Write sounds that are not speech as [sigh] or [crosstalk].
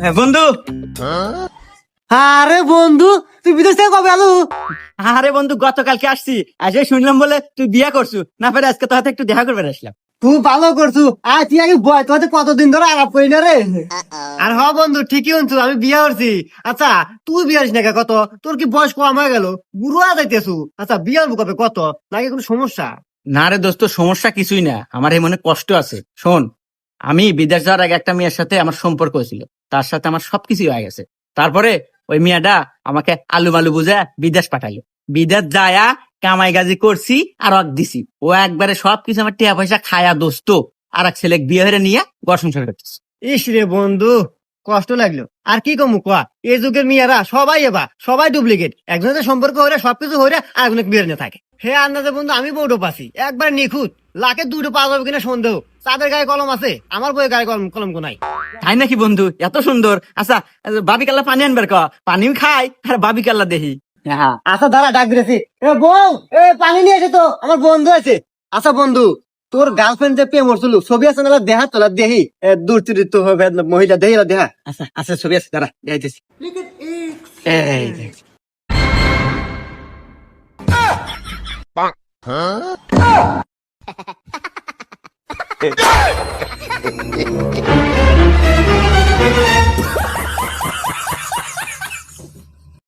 হ্যাঁ, বন্ধু। আরে বন্ধু তুই বিদেশ থেকে কবে আলু আরে বন্ধু গতকালকে আসছি। আজকে শুনলাম বলে তুই বিয়ে করছু। না পারে আজকে তোর একটু দেখা করবে আসলাম। তুই ভালো করছু। আর তুই আগে বয় হাতে কতদিন ধরে আলাপ করি না রে? আর হ বন্ধু ঠিকই শুনছু আমি বিয়ে করছি। আচ্ছা তুই বিয়ে না কত? তোর কি বয়স কম হয়ে গেল? বুড়ো হয়ে যাইতেছু। আচ্ছা বিয়ে হব কবে? কত? নাকি কোনো সমস্যা? না রে দোস্ত সমস্যা কিছুই না। আমার এই মনে কষ্ট আছে। শোন আমি বিদেশ যাওয়ার আগে একটা মেয়ের সাথে আমার সম্পর্ক হয়েছিল। তার সাথে আমার সবকিছু হয়ে গেছে। তারপরে ওই মেয়েটা আমাকে আলু মালু বুঝে বিদেশ পাঠাইলো। বিদেশ যায়া কামাই গাজি করছি, আর অক দিছি। ও একবারে সবকিছু আমার টিয়া পয়সা খায়া দোস্ত, আর এক ছেলে বিয়ে হয়ে নিয়ে ঘর সংসার করতেছে। ইস রে বন্ধু, কষ্ট লাগল। আর কি কমু কোয়া? এই যুগের মেয়েরা সবাই এবা, সবাই ডুপ্লিকেট একজনের সম্পর্ক হলে সবকিছু হলে আরেকজনের বিয়ে নিয়ে থাকে। হে আন্দাজে বন্ধু, আমি বউটো পাচ্ছি একবার নিখুঁত। লাখে দুটো পাওয়া যাবে কিনা সন্দেহ। চাঁদের গায়ে কলম আছে আমার বইয়ের গায়ে কলম কলম নাই। তাই নাকি বন্ধু? এত সুন্দর। আচ্ছা বাবি কাল্লা পানি আনবার ক? পানিও খাই আর বাবি কাল্লা দেখি হ্যাঁ। আচ্ছা দাঁড়া ডাক দিয়েছি এ বউ এ পানি নিয়ে এসে তো আমার বন্ধু আছে। আচ্ছা বন্ধু তোর গার্লফ্রেন্ড যে প্রেম করছিল ছবি আছে না দেহা তোলা দেহি দূর হবে মহিলা দেহি দেহা। আচ্ছা আচ্ছা ছবি আছে দাঁড়া দেখাইতেছি [laughs] Yeah!